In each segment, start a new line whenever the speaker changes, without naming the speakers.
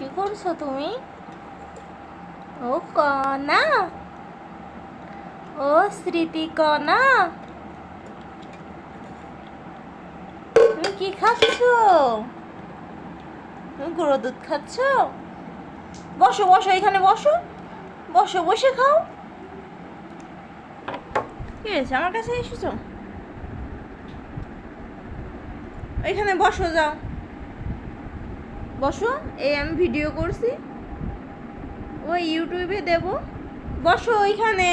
কি করছ তুমি? ও কনা? ও স্মৃতি কনা? তুমি কি খাচ্ছ? তুমি গুঁড়ো দুধ খাচ্ছ? বসো বসো, এখানে বসো। বসো, বসে খাও। কি হয়েছে? আমার কাছে এসেছ? এখানে বসো, যাও। বসো, এই আমি ভিডিও করছি। ওই ইউটিউবে দেব। বসো ওইখানে।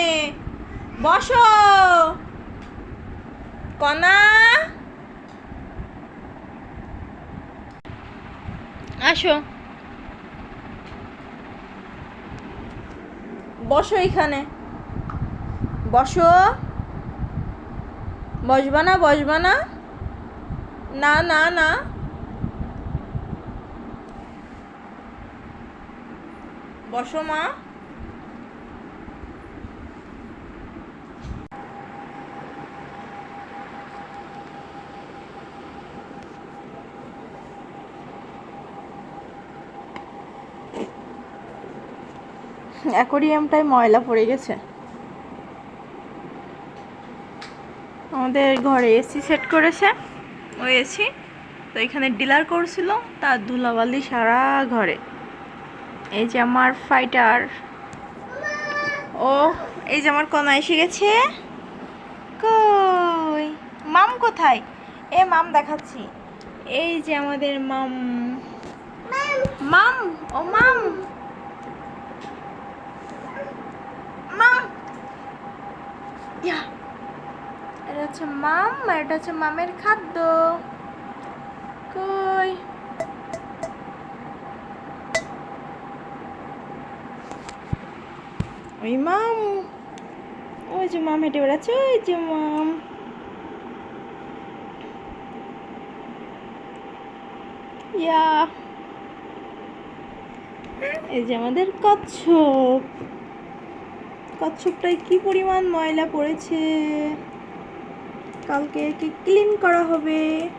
বসো। কনা। আসো। বসো এখানে। বসো। বসবা না বসবা না। না না না। বসো, মা। ময়লা পড়ে গেছে। আমাদের ঘরে এসি সেট করেছে। ওই এসি তো এখানে ডিলার করছিল, তার ধুলাবালি সারা ঘরে। এই যে আমার ফাইটার ও, এই যে আমার কনা এসে গেছে। কই? মাম কোথায়? এ, মাম দেখাচ্ছি। এই যে আমাদের মাম। মাম, ও মাম। মাম। ইয়া। এটা হচ্ছে মাম আর এটা হচ্ছে মামের খাদ্য। কই? ওই মাম, ওই যে মাম হেঁটে বেড়াচ্ছে, ওই যে মাম। ইয়া। এই যে আমাদের কচ্ছপ। কচ্ছপটায় কি পরিমাণ ময়লা পড়েছে? কালকে কি ক্লিন করা হবে।